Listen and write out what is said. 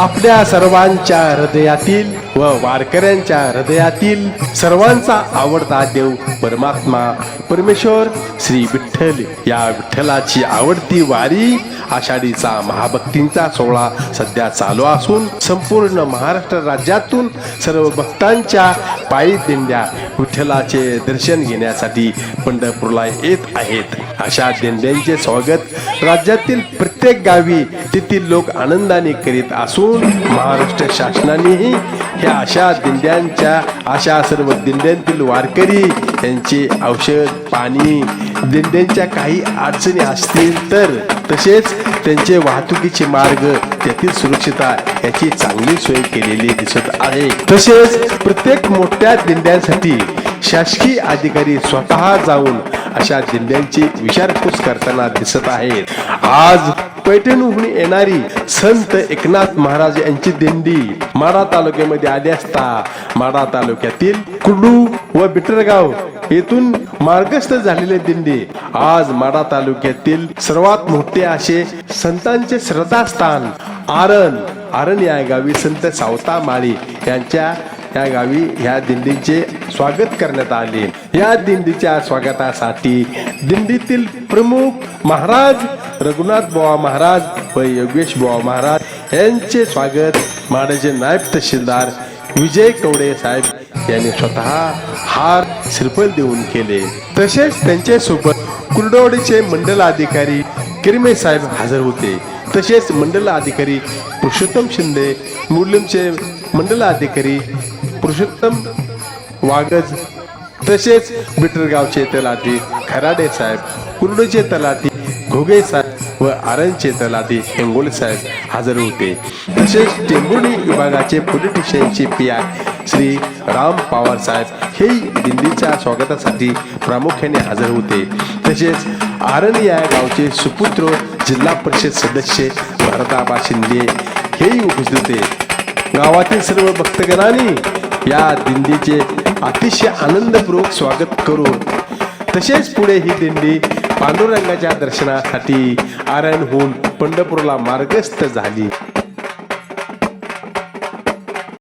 आपल्या सर्वांच्या हृदयातील व वारकऱ्यांच्या हृदयातील सर्वांचा आवडता देव परमात्मा परमेश्वर श्री विठ्ठल. या विठ्ठलाची आवडती वारी आषाढीचा महाभक्तींचा सोहळा सध्या चालू असून संपूर्ण महाराष्ट्र राज्यातून सर्व भक्तांच्या पायी दिंड्या विठ्ठलाचे दर्शन घेण्यासाठी पंढरपूरला येत आहेत. अशा दिंड्यांचे स्वागत. राज्यातील प्रत्येक गावी तेथील लोक आनंदाने करीत असून महाराष्ट्र शासनानेही ह्या अशा दिंड्यांच्या अशा सर्व दिंड्यांतील वारकरी यांचे औषध पाणी दिंड्यांच्या काही अडचणी असतील तर तसेच त्यांचे वाहतुकीचे मार्ग त्यातील सुरक्षितता याची चांगली सोय केलेली दिसत आहे. तसेच प्रत्येक मोठ्या दिंड्यांसाठी शासकीय अधिकारी स्वतः जाऊन अशा दिंड्यांची विचारपूस करताना दिसत आहेत. आज पैठणहून येणारी संत एकनाथ महाराज यांची दिंडी माडा तालुक्यामध्ये आली असता माडा तालुक्यातील कुडू व बिटरगाव येथून मार्गस्थ झालेले दिंडी आज माडा तालुक्यातील सर्वात मोठे असे संतांचे श्रद्धास्थान आरण आरण या गावी संत सावता माळी यांच्या या गावी ह्या दिंडीचे स्वागत करण्यात आले. या दिंडीच्या स्वागतासाठी दिंडीतील प्रमुख महाराज रघुनाथ बुवा महाराज व योगेश बुवा महाराज यांचे स्वागत माडाचे नायब तहसीलदार विजय कवडे साहेब यांनी स्वतः हार श्रीफल देऊन केले. तसेच त्यांच्यासोबत कुर्डवाडीचे मंडल अधिकारी किरमे साहेब हजर होते. तसेच मंडल अधिकारी पुरुषोत्तम शिंदे मुर्लिमचे मंडल अधिकारी पुरुषोत्तम वागज तसेच बिटरगावचे तलाठी खराडे साहेब कुर्डूचे तलाठी घोगे साहेब व आरणचे तलाठी हेंगोळे साहेब हजर होते. तसेच टेंभुर्णी विभागाचे पोलीस स्टेशनचे पी आय श्री राम पवार साहेब. हेही दिल्लीच्या स्वागतासाठी प्रामुख्याने हजर होते. तसेच आरण या गावचे सुपुत्र जिल्हा परिषद सदस्य भरताबा शिंदे हेही उपस्थित होते. गावातील सर्व भक्तगणांनी या दिंडीचे अतिशय आनंदपूर्वक स्वागत करून तसेच पुढे ही दिंडी पांडुरंगाच्या दर्शनासाठी आरणहून पंढरपूरला मार्गस्थ झाली.